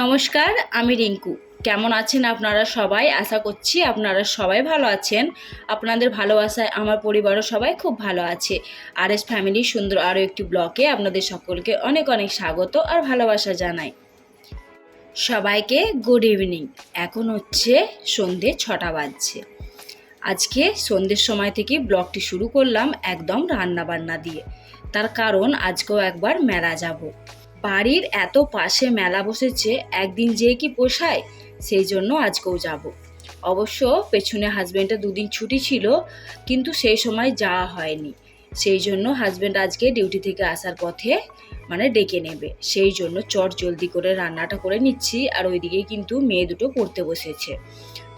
নমস্কার, আমি রিঙ্কু। কেমন আছেন আপনারা সবাই? আশা করছি আপনারা সবাই ভালো আছেন। আপনাদের ভালোবাসায় আমার পরিবারও সবাই খুব ভালো আছে। আর এস ফ্যামিলি সুন্দর আরও একটি ব্লকে আপনাদের সকলকে অনেক অনেক স্বাগত আর ভালোবাসা জানাই। সবাইকে গুড ইভিনিং এখন হচ্ছে সন্ধে ছটা বাজছে। আজকে সন্ধ্যের সময় থেকে ব্লগটি শুরু করলাম একদম রান্না বান্না দিয়ে। তার কারণ আজকেও একবার মেলা যাব। বাড়ির এত পাশে মেলা বসেছে, একদিন যেয়ে কি পোষায়? সেই জন্য আজকেও যাব। অবশ্য পেছনে হাজব্যান্ডের দুদিন ছুটি ছিল, কিন্তু সেই সময় যাওয়া হয়নি। সেই জন্য হাজব্যান্ড আজকে ডিউটি থেকে আসার পথে মানে ডেকে নেবে। সেই জন্য চট জলদি করে রান্নাটা করে নিচ্ছি, আর ওইদিকে কিন্তু মেয়ে দুটো পড়তে বসেছে।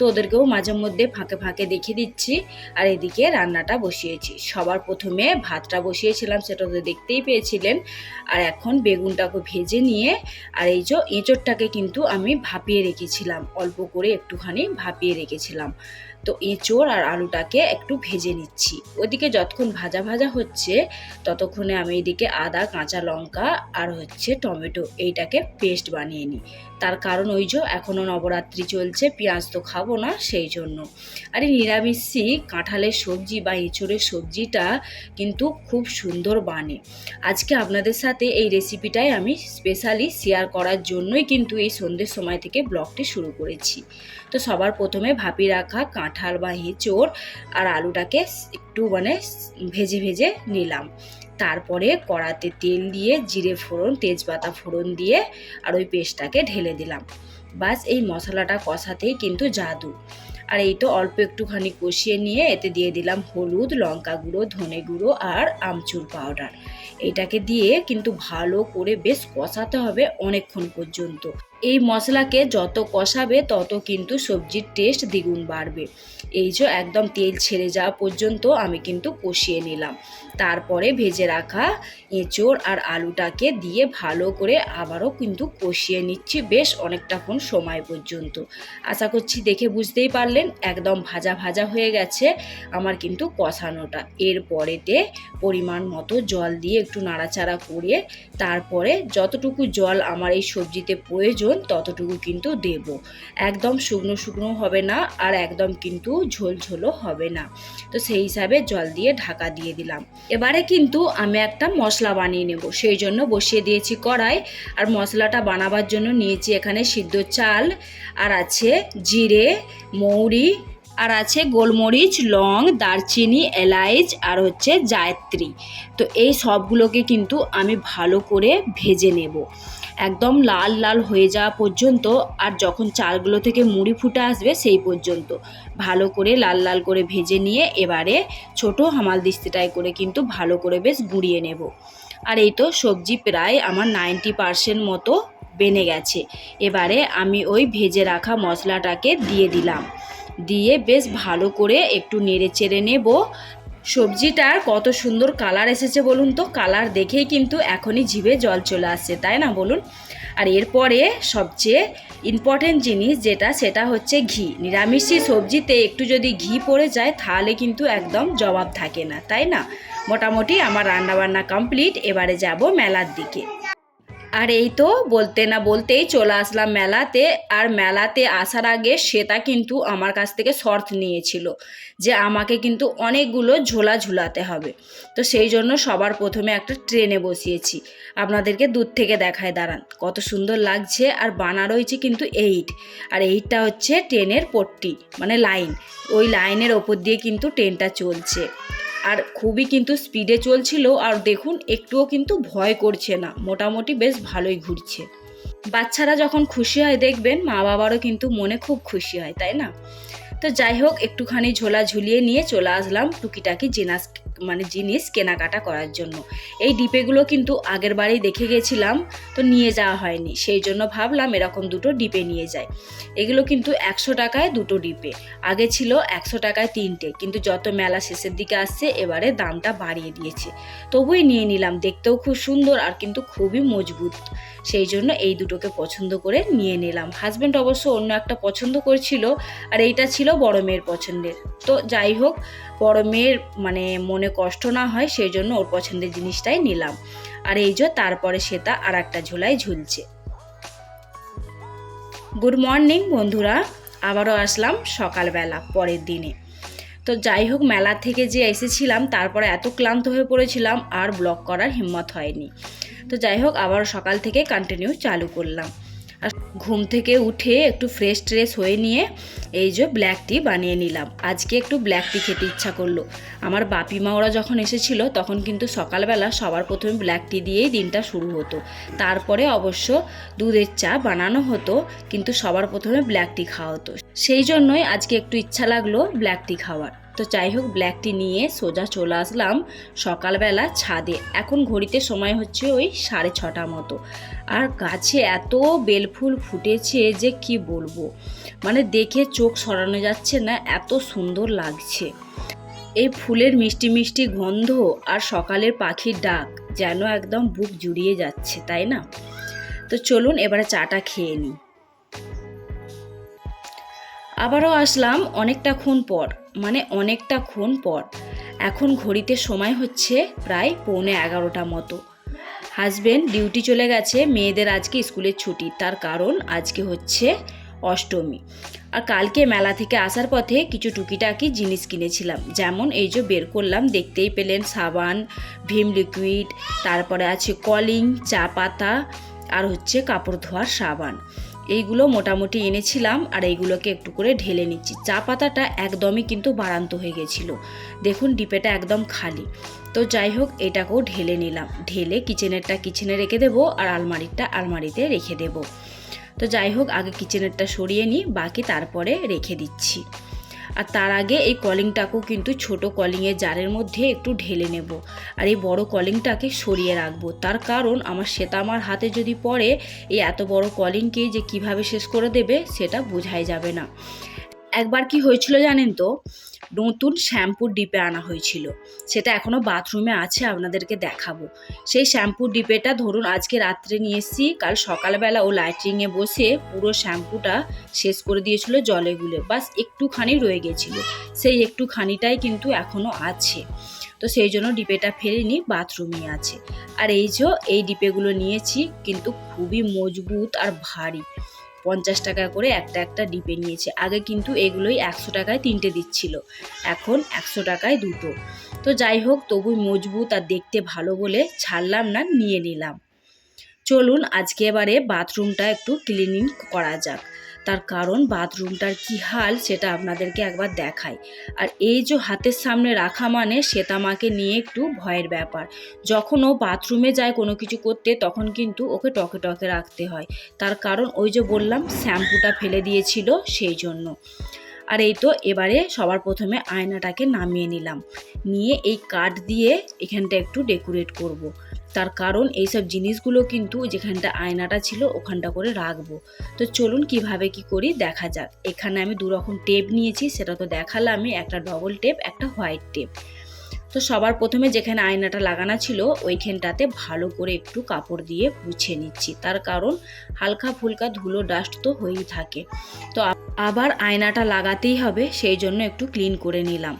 তো ওদেরকেও মাঝে মধ্যে ফাঁকে ফাঁকে দেখিয়ে দিচ্ছি। আর এদিকে রান্নাটা বসিয়েছি। সবার প্রথমে ভাতটা বসিয়েছিলাম, সেটা তো দেখতেই পেয়েছিলেন। আর এখন বেগুনটাকে ভেজে নিয়ে, আর এই যে এঁচোড়টাকে কিন্তু আমি ভাপিয়ে রেখেছিলাম। অল্প করে একটুখানি ভাপিয়ে রেখেছিলাম। তো এঁচোড় আর আলুটাকে একটু ভেজে নিচ্ছি। ওদিকে যতক্ষণ ভাজা ভাজা হচ্ছে, ততক্ষণে আমি এদিকে আদা, কাঁচা লঙ্কা আর হচ্ছে টমেটো, এইটাকে পেস্ট বানিয়ে নিই। তার কারণ ওই যে এখনও নবরাত্রি চলছে, পেঁয়াজ তো খাব না সেই জন্য। আর এই নিরামিষি কাঁঠালের সবজি বা এঁচোড়ের সবজিটা কিন্তু খুব সুন্দর বানে। আজকে আপনাদের সাথে এই রেসিপিটাই আমি স্পেশালি শেয়ার করার জন্যই কিন্তু এই সন্ধ্যের সময় থেকে ব্লগটি শুরু করেছি। তো সবার প্রথমে ভাপি রাখা কাঁঠাল বা এঁচোড় আর আলুটাকে একটু মানে ভেজে ভেজে নিলাম। তারপরে কড়াতে তেল দিয়ে, জিরে ফোড়ন, তেজপাতা ফোড়ন দিয়ে আর ওই পেস্টটাকে ঢেলে দিলাম। বাস এই মশলাটা কষাতেই কিন্তু জাদু। আর এই তো অল্প একটুখানি কষিয়ে নিয়ে এতে দিয়ে দিলাম হলুদ, লঙ্কা গুঁড়ো, ধনে গুঁড়ো আর আমচুর পাউডার এটাকে দিয়ে কিন্তু ভালো করে বেশ কষাতে হবে অনেকক্ষণ পর্যন্ত। এই মশলাকে যত কষাবে, তত কিন্তু সবজির টেস্ট দ্বিগুণ বাড়বে। এই যে একদম তেল ছেড়ে যাওয়া পর্যন্ত আমি কিন্তু কষিয়ে নিলাম। তারপরে ভেজে রাখা এঁচোড় আর আলুটাকে দিয়ে ভালো করে আবারও কিন্তু কষিয়ে নিচ্ছি বেশ অনেকটাক্ষণ সময় পর্যন্ত। আশা করছি দেখে বুঝতেই পারলেন, একদম ভাজা ভাজা হয়ে গেছে আমার কিন্তু কষানোটা। এরপরেতে পরিমাণ মতো জল দিয়ে একটু নাড়াচাড়া করে, তারপরে যতটুকু জল আমার এই সবজিতে প্রয়োজন ততটুকু কিন্তু দেব। একদম শুকনো শুকনো হবে না আর একদম কিন্তু ঝোল ঝোলও হবে না। তো সেই হিসাবে জল দিয়ে ঢাকা দিয়ে দিলাম। এবারে কিন্তু আমি একটা মশলা বানিয়ে নেব। সেই জন্য বসিয়ে দিয়েছি কড়াই। আর মশলাটা বানাবার জন্য নিয়েছি এখানে সিদ্ধ চাল, আর আছে জিরে, মৌরি, আর আছে গোলমরিচ, লং, দারচিনি, এলাইচ, আর হচ্ছে জায়ত্রী। তো এই সবগুলোকে কিন্তু আমি ভালো করে ভেজে নেব। একদম লাল লাল হয়ে যাওয়া পর্যন্ত আর যখন চালগুলো থেকে মুড়ি ফুটে আসবে সেই পর্যন্ত। ভালো করে লাল লাল করে ভেজে নিয়ে এবারে ছোট হামাল দিস্তিটায় করে কিন্তু ভালো করে বেশ গুঁড়িয়ে নেব। আর এই তো সবজি প্রায় আমার নাইনটি পারসেন্ট মতো বেনে গেছে। এবারে আমি ওই ভেজে রাখা মশলাটাকে দিয়ে দিলাম। দিয়ে বেশ ভালো করে একটু নেড়ে চেড়ে নেব। সবজিটার কত সুন্দর কালার এসেছে বলুন তো? কালার দেখেই কিন্তু এখনই জিভে জল চলে আসছে, তাই না বলুন? আর এরপরে সবচেয়ে ইম্পর্টেন্ট জিনিস যেটা, সেটা হচ্ছে ঘি। নিরামিষি সবজিতে একটু যদি ঘি পড়ে যায়, তাহলে কিন্তু একদম জবাব থাকে না, তাই না? মোটামুটি আমার রান্নাবান্না কমপ্লিট এবারে যাব মেলার দিকে। আর এই তো বলতে না বলতেই চলে আসলাম মেলাতে। আর মেলাতে আসার আগে সেটা কিন্তু আমার কাছ থেকে শর্ত নিয়েছিল যে আমাকে কিন্তু অনেকগুলো ঝোলা ঝুলাতে হবে। তো সেই জন্য সবার প্রথমে একটা ট্রেনে বসিয়েছি। আপনাদেরকে দূর থেকে দেখায় দাঁড়ান। কত সুন্দর লাগছে। আর বানা রয়েছে কিন্তু এইট আর এইটটা হচ্ছে ট্রেনের পট্টি মানে লাইন। ওই লাইনের ওপর দিয়ে কিন্তু ট্রেনটা চলছে। আর খুবই কিন্তু স্পিডে চলছিল আর দেখুন, একটুও কিন্তু ভয় করছে না। মোটামুটি বেশ ভালোই ঘুরছে। বাচ্চারা যখন খুশি হয় দেখবেন মা বাবারও কিন্তু মনে খুব খুশি হয়, তাই না? তো যাই হোক, একটুখানি ঝোলা ঝুলিয়ে নিয়ে চলে আসলাম টুকিটাকি জিনাস মানে জিনিস কেনাকাটা করার জন্য। এই ডিপেগুলো কিন্তু আগের বারেই দেখে গেছিলাম, তো নিয়ে যাওয়া হয়নি। সেই জন্য ভাবলাম এরকম দুটো ডিপে নিয়ে যাই। এগুলো কিন্তু একশো টাকায় দুটো ডিপে। আগে ছিল একশো টাকায় তিনটে, কিন্তু যত মেলা শেষের দিকে আসছে, এবারে দামটা বাড়িয়ে দিয়েছে। তবুই নিয়ে নিলাম, দেখতেও খুব সুন্দর আর কিন্তু খুবই মজবুত। সেই জন্য এই দুটোকে পছন্দ করে নিয়ে নিলাম। হাজব্যান্ড অবশ্য অন্য একটা পছন্দ করেছিল, আর এইটা ছিল বড় মেয়ের পছন্দের। তো যাই হোক বড় মেয়ের মানে মনে কষ্ট না হয় সেই জন্য ওর পছন্দের জিনিসটাই নিলাম। আর এই যে তারপরে সেটা আর একটা ঝোলায় ঝুলছে। গুড মর্নিং বন্ধুরা, আবারও আসলাম সকালবেলা, পরের দিনে। তো যাই হোক, মেলা থেকে যে এসেছিলাম, তারপরে এত ক্লান্ত হয়ে পড়েছিলাম, আর ব্লগ করার হিম্মত হয়নি। তো যাই হোক আবার সকাল থেকে কন্টিনিউ চালু করলাম। আর ঘুম থেকে উঠে একটু ফ্রেশ ট্রেশ হয়ে নিয়ে এই যে ব্ল্যাক টি বানিয়ে নিলাম। আজকে একটু ব্ল্যাক টি খেতে ইচ্ছা করল। আমার বাপি মা ওরা যখন এসেছিল, তখন কিন্তু সকালবেলা সবার প্রথমে ব্ল্যাক টি দিয়েই দিনটা শুরু হতো। তারপরে অবশ্য দুধের চা বানানো হতো, কিন্তু সবার প্রথমে ব্ল্যাক টি খাওয়া হতো। সেই জন্যই আজকে একটু ইচ্ছা লাগল ব্ল্যাক টি খাওয়ার। তো যাই হোক ব্ল্যাক টি নিয়ে সোজা চলে আসলাম সকালবেলা ছাদে। এখন ঘড়িতে সময় হচ্ছে ওই সাড়ে ছটা মতো। আর গাছে এত বেলফুল ফুটেছে যে কি বলব? মানে দেখে চোখ সরানো যাচ্ছে না, এত সুন্দর লাগছে। এই ফুলের মিষ্টি মিষ্টি গন্ধ আর সকালের পাখির ডাক যেন একদম বুক জুড়িয়ে যাচ্ছে, তাই না? তো চলুন এবারে চাটা খেয়ে নিই। আবারও আসলাম অনেকটা ক্ষণ পর মানে অনেকটা ক্ষণ পর। এখন ঘড়িতে সময় হচ্ছে প্রায় পৌনে এগারোটা মতো। হাজবেন্ড ডিউটি চলে গেছে, মেয়েদের আজকে স্কুলের ছুটি। তার কারণ আজকে হচ্ছে অষ্টমী। আর কালকে মেলা থেকে আসার পথে কিছু টুকিটাকি জিনিস কিনেছিলাম। যেমন এই যে বের করলাম, দেখতেই পেলেন সাবান, ভিম লিকুইড তারপরে আছে কলিং, চা পাতা, আর হচ্ছে কাপড় ধোয়ার সাবান। এইগুলো মোটামুটি এনেছিলাম আর এইগুলোকে একটু করে ঢেলে নিচ্ছি। চা পাতাটা একদমই কিন্তু বাড়ান্ত হয়ে গেছিল। দেখুন, ডিপেটা একদম খালি। তো যাই হোক, এটাকেও ঢেলে নিলাম। ঢেলে কিচেনেরটা কিচেনে রেখে দেবো আর আলমারিটা আলমারিতে রেখে দেবো। তো যাই হোক, আগে কিচেনেরটা সরিয়ে নিই, বাকি তারপরে রেখে দিচ্ছি। আর তার আগে এই কলিংটাকেও কিন্তু ছোট কলিংয়ের জারের মধ্যে একটু ঢেলে নেব। আর এই বড় কলিংটাকে সরিয়ে রাখব। তার কারণ আমার সেটা আমার হাতে যদি পড়ে, এই এত বড় কলিংকে যে কীভাবে শেষ করে দেবে, সেটা বোঝাই যাবে না। একবার কি হয়েছিল জানেন তো? নতুন শ্যাম্পুর ডিপে আনা হয়েছিল। সেটা এখনও বাথরুমে আছে, আপনাদেরকে দেখাবো। সেই শ্যাম্পুর ডিপেটা ধরুন আজকে রাত্রে নিয়ে এসেছি, কাল সকালবেলা ও লাইটিংয়ে বসে পুরো শ্যাম্পুটা শেষ করে দিয়েছিল জলে গুলে। বাস একটুখানি রয়ে গেছিল। সেই একটুখানিটাই কিন্তু এখনও আছে। তো সেই জন্য ডিপেটা ফেরিনি বাথরুমে আছে। আর এই যে, এই ডিপেগুলো নিয়েছি, কিন্তু খুবই মজবুত আর ভারী। পঞ্চাশ টাকা করে একটা একটা ডিপে নিয়েছে। আগে কিন্তু এগুলোই একশো টাকায় তিনটে দিচ্ছিল। এখন একশো টাকায় দুটো। তো যাই হোক তবু মজবুত আর দেখতে ভালো বলে ছাড়লাম না, নিয়ে নিলাম। চলুন আজকে এবারে বাথরুমটা একটু ক্লিনিং করা যাক। তার কারণ বাথরুমটার কি হাল সেটা আপনাদেরকে একবার দেখাই। আর এই যে হাতের সামনে রাখা মানে শ্বেতামাকে নিয়ে একটু ভয়ের ব্যাপার। যখন ও বাথরুমে যায় কোনো কিছু করতে তখন কিন্তু ওকে টকে টকে রাখতে হয়। তার কারণ ওই যে বললাম, শ্যাম্পুটা ফেলে দিয়েছিল সেই জন্য। আর এই তো এবারে সবার প্রথমে আয়নাটাকে নামিয়ে নিলাম। নিয়ে এই কাঠ দিয়ে এখানটা একটু ডেকোরেট করব। তার কারণ এইসব জিনিসগুলো কিন্তু যেখানটা আয়নাটা ছিল ওখানটা করে রাখব। তো চলুন কীভাবে কি করি দেখা যাক। এখানে আমি দু রকম টেপ নিয়েছি, সেটা তো দেখালামই, একটা ডবল টেপ, একটা হোয়াইট টেপ। তো সবার প্রথমে যেখানে আয়নাটা লাগানো ছিল, ওইখানটাতে ভালো করে একটু কাপড় দিয়ে মুছে নিচ্ছি। তার কারণ হালকা ফুলকা ধুলো ডাস্ট তো হয়েই থাকে। তো আবার আয়নাটা লাগাতেই হবে, সেই জন্য একটু ক্লিন করে নিলাম।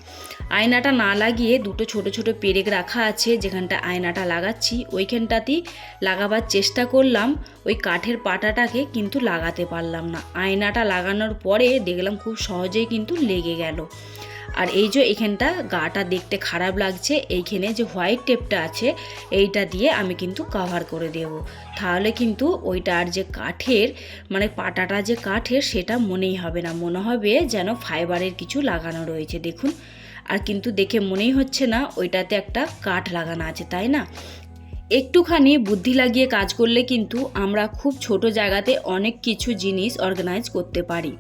আয়নাটা না লাগিয়ে দুটো ছোট ছোট পেরেক রাখা আছে, যেখানটা আয়নাটা লাগাচ্ছি। ওইখানটাতেই লাগাবার চেষ্টা করলাম, ওই কাঠের পাটাটাকে কিন্তু লাগাতে পারলাম না। আয়নাটা লাগানোর পরে দেখলাম খুব সহজেই কিন্তু লেগে গেল। আর এই যে এখানটা গাটা দেখতে খারাপ লাগছে, এইখানে যে হোয়াইট টেপটা আছে, এইটা দিয়ে আমি কিন্তু কভার করে দেব। তাহলে কিন্তু ওইটার যে কাঠের মানে পাটাটা যে কাঠের, সেটা মনেই হবে না। মনে হবে যেন ফাইবারের কিছু লাগানো রয়েছে। দেখুন, আর কিন্তু দেখে মনেই হচ্ছে না, ওইটাতে একটা কাঠ লাগানো আছে, তাই না? একটুখানি বুদ্ধি লাগিয়ে কাজ করলে কিন্তু আমরা খুব ছোট জায়গাতে অনেক কিছু জিনিস অর্গানাইজ করতে পারি।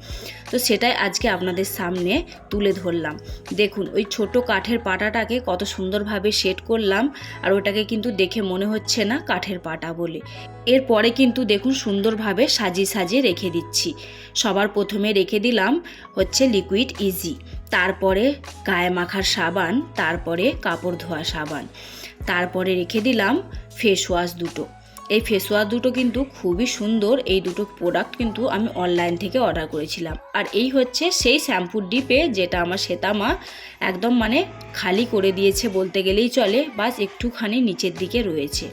তো সেটাই আজকে আপনাদের সামনে তুলে ধরলাম। দেখুন, ওই ছোট কাঠের পাটাটাকে কত সুন্দরভাবে সেট করলাম আর ওটাকে কিন্তু দেখে মনে হচ্ছে না কাঠের পাটা বলে। এরপরে কিন্তু দেখুন সুন্দরভাবে সাজিয়ে সাজিয়ে রেখে দিচ্ছি। সবার প্রথমে রেখে দিলাম হচ্ছে লিকুইড ইজি তারপরে গায়ে মাখার সাবান, তারপরে কাপড় ধোয়া সাবান। তারপরে রেখে দিলাম ফেস ওয়াশ দুটো। এই ফেস ওয়াশ দুটো কিন্তু খুবই সুন্দর, এই দুটো প্রোডাক্ট কিন্তু আমি অনলাইন থেকে অর্ডার করেছিলাম। আর এই হচ্ছে সেই শ্যাম্পুর ডিপে যেটা আমার শ্বেতামা একদম মানে খালি করে দিয়েছে বলতে গেলেই চলে, বাস একটুখানি নিচের দিকে রয়েছে।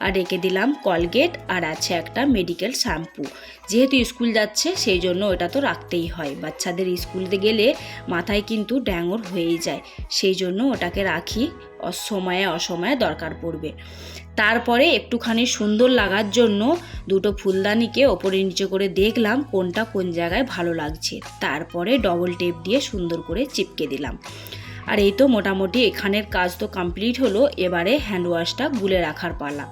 আর রেখে দিলাম কলগেট আর আছে একটা মেডিকেল শ্যাম্পু। যেহেতু স্কুল যাচ্ছে, সেই জন্য ওটা তো রাখতেই হয়। বাচ্চাদের স্কুলতে গেলে মাথায় কিন্তু ড্যাঙর হয়েই যায়। সেই জন্য ওটাকে রাখি, অসময়ে অসময়ে দরকার পড়বে। তারপরে একটুখানি সুন্দর লাগার জন্য দুটো ফুলদানিকে ওপরে নিচে করে দেখলাম কোনটা কোন জায়গায় ভালো লাগছে। তারপরে ডবল টেপ দিয়ে সুন্দর করে চিপকে দিলাম। আর এই তো মোটামুটি এখানের কাজ তো কমপ্লিট হলো, এবারে হ্যান্ড ওয়াশটা গুলে রাখার পালা।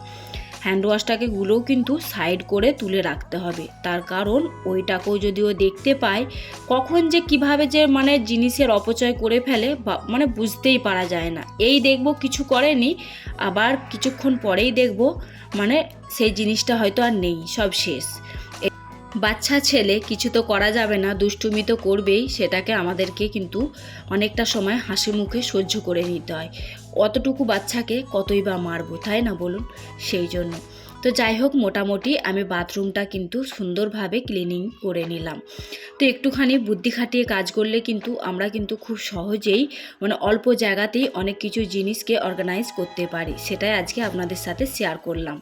হ্যান্ড ওয়াশটাকে গুলোও কিন্তু সাইড করে তুলে রাখতে হবে। তার কারণ ওইটাকেও যদিও দেখতে পায়, কখন যে কীভাবে যে মানে জিনিসের অপচয় করে ফেলে মানে বুঝতেই পারা যায় না। এই দেখব কিছু করেনি, আবার কিছুক্ষণ পরেই দেখব মানে সেই জিনিসটা হয়তো আর নেই, সব শেষ। বাচ্চা ছেলে, কিছু তো করা যাবে না, দুষ্টুমি তো করবেই, সেটাকে আমাদেরকে কিন্তু অনেকটা সময় হাসি মুখে সহ্য করে নিতে হয়। অতটুকু বাচ্চাকে কতই বা মারবো, তাই না বলুন? সেই জন্য। তো যাই হোক, মোটামুটি আমি বাথরুমটা কিন্তু সুন্দরভাবে ক্লিনিং করে নিলাম। তো একটুখানি বুদ্ধি খাটিয়ে কাজ করলে কিন্তু আমরা কিন্তু খুব সহজেই মানে অল্প জায়গাতেই অনেক কিছু জিনিসকে অর্গানাইজ করতে পারি। সেটাই আজকে আপনাদের সাথে শেয়ার করলাম।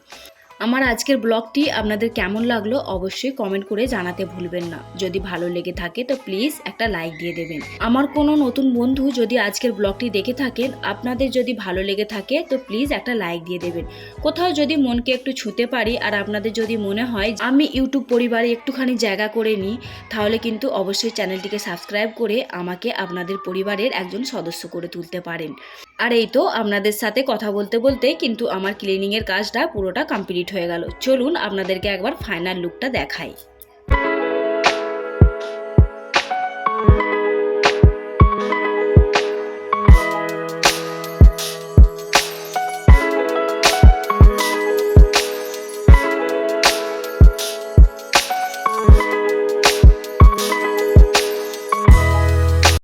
আমার আজকের ব্লগটি আপনাদের কেমন লাগল অবশ্যই কমেন্ট করে জানাতে ভুলবেন না। যদি ভালো লেগে থাকে তো প্লিজ একটা লাইক দিয়ে দেবেন। আমার কোনো নতুন বন্ধু যদি আজকের ব্লগটি দেখে থাকেন, আপনাদের যদি ভালো লেগে থাকে তো প্লিজ একটা লাইক দিয়ে দেবেন। কোথাও যদি মনকে একটু ছুঁতে পারি আর আপনাদের যদি মনে হয় আমি ইউটিউব পরিবারে একটুখানি জায়গা করে নিই, তাহলে কিন্তু অবশ্যই চ্যানেলটিকে সাবস্ক্রাইব করে আমাকে আপনাদের পরিবারের একজন সদস্য করে তুলতে পারেন। আর এই তো আপনাদের সাথে কথা বলতে বলতে কিন্তু আমার ক্লিনিংয়ের কাজটা পুরোটা কমপ্লিট হয়ে গেল। চলুন আপনাদেরকে একবার ফাইনাল লুকটা দেখাই।